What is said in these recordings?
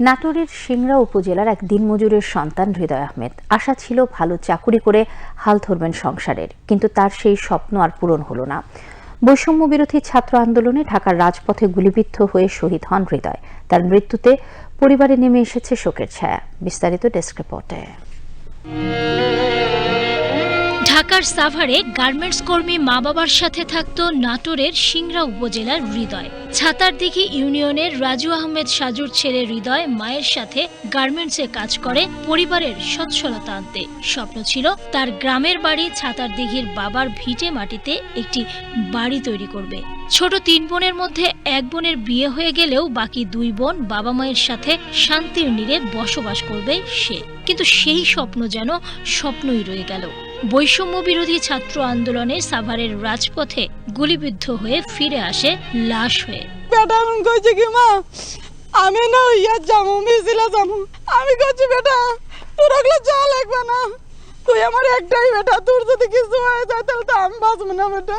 নাটোরের সিংড়া উপজেলার এক দিনমজুরের সন্তান হৃদয় আহমেদ। আশা ছিল ভালো চাকুরি করে হাল ধরবেন সংসারের, কিন্তু তার সেই স্বপ্ন আর পূরণ হলো না। বৈষম্য বিরোধী ছাত্র আন্দোলনে ঢাকার রাজপথে গুলিবিদ্ধ হয়ে শহীদ হন হৃদয়। তার মৃত্যুতে পরিবারে নেমে এসেছে শোকের ছায়া। বিস্তারিত ডেস্ক রিপোর্টে। ঢাকার সাভারে গার্মেন্টস কর্মী মা বাবার সাথে থাকত নাটোরের সিংড়া উপজেলার হৃদয়। ছাতারদিঘি ইউনিয়নের রাজু আহমেদ সাজুর ছেলে হৃদয় মায়ের সাথে গার্মেন্টসে কাজ করে পরিবারের সচ্ছলতা আনতে। স্বপ্ন ছিল তার গ্রামের বাড়ি ছাতারদিঘির বাবার ভিটে মাটিতে একটি বাড়ি তৈরি করবে। ছোট তিন বোনের মধ্যে এক বোনের বিয়ে হয়ে গেলেও বাকি দুই বোন বাবা মায়ের সাথে শান্তির নীড়ে বসবাস করবে সে। কিন্তু সেই স্বপ্ন যেন স্বপ্নই রয়ে গেল। বৈষম্য বিরোধী ছাত্র আন্দোলনে সাভারের রাজপথে গুলিবিদ্ধ হয়ে ফিরে আসে লাশ হয়ে। বেটা এখন কইছে কি মা? আমি না ইয়া যাব মিছিলে যাব আমি কইছি বেটা তোর ওগুলো যা লাগবে না। তুই আমার একটাই বেটা তোর যদি কিছু হয়ে যায় তাহলে তো আমি বাঁচবো না বেটা।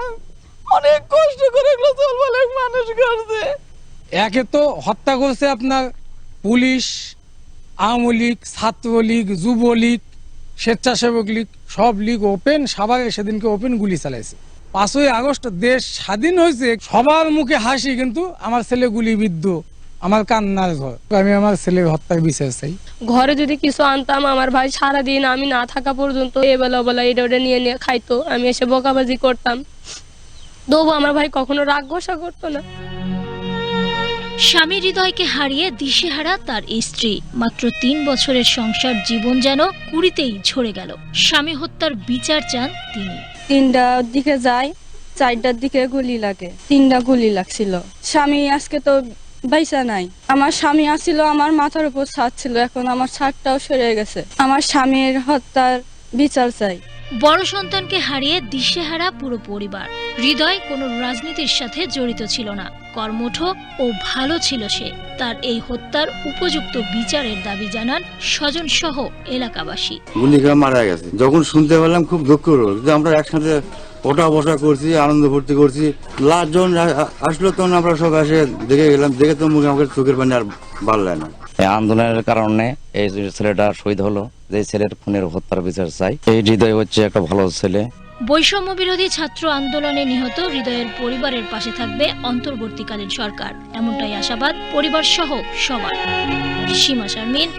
অনেক কষ্ট করে এগুলো চলবো অনেক মানুষ করছে। একে তো হত্যা করছে আপনার পুলিশ আওয়ামী লীগ ছাত্রলীগ যুবলীগ। স্বেচ্ছাসেবক লীগ, সব লীগ ওপেন সাভারে সেদিনকে ওপেন গুলি চালাইছে। পাঁচই আগস্ট দেশ স্বাধীন হয়েছে, সবার মুখে হাসি, কিন্তু আমার ছেলে গুলিবিদ্ধ আমার কান্নার ঘর। আমি আমার ছেলের হত্যার বিচার চাই। ঘরে যদি কিছু আনতাম, আমার ভাই সারাদিন আমি না থাকা পর্যন্ত এবেলা ওবেলা এটা ওটা নিয়ে নিয়ে খাইতো, আমি এসে বকাবাজি করতাম। তবু আমার ভাই কখনো রাগ গোসা করতো না। স্বামী হৃদয়কে হারিয়ে দিশেহারা তার স্ত্রী। মাত্র তিন বছরের সংসার জীবন যেন কুড়িতেই ঝরে গেল। স্বামী হত্যার বিচার চান তিনি। তিনটার দিকে যায় চারটার দিকে গুলি লাগে। তিনটা গুলি লাগছিল। স্বামী আজকে তো বাইসা নাই। আমার স্বামী আসছিল, আমার মাথার উপর ছাদ ছিল। এখন আমার ছাদটাও সরে গেছে। আমার স্বামীর হত্যার বিচার চাই। বড় সন্তানকে হারিয়ে দিশেহারা পুরো পরিবার। হৃদয় কোনো রাজনীতির সাথে জড়িত ছিল না। কর্মঠ ও ভালো ছিল সে। তার এই হত্যার উপযুক্ত বিচারের দাবি জানান স্বজন সহ এলাকাবাসী। গুলি মারা গেছে। যখন শুনতে পেলাম, খুব দুঃখ হলো যে আমরা একসাথে ওঠা বসা করছি, আনন্দ ফুর্তি করছি। লাস্ট আ- আসলো তখন আমরা সব এসে দেখে গেলাম, দেখে তো মুখে আমাকে চোখের পানি আর লাগে না। আন্দোলনের কারণে এই ছেলেটা শহীদ হলো, যে ছেলের খুনের হত্যার বিচার চাই। এই হৃদয় হচ্ছে একটা ভালো ছেলে। বৈষম্য বিরোধী ছাত্র আন্দোলনে নিহত হৃদয়ের পরিবারের পাশে থাকবে অন্তর্বর্তীকালীন সরকার। এমনটাই আশাবাদ পরিবার সহ সবার। সীমা শারমিন,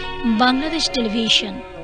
বাংলাদেশ টেলিভিশন।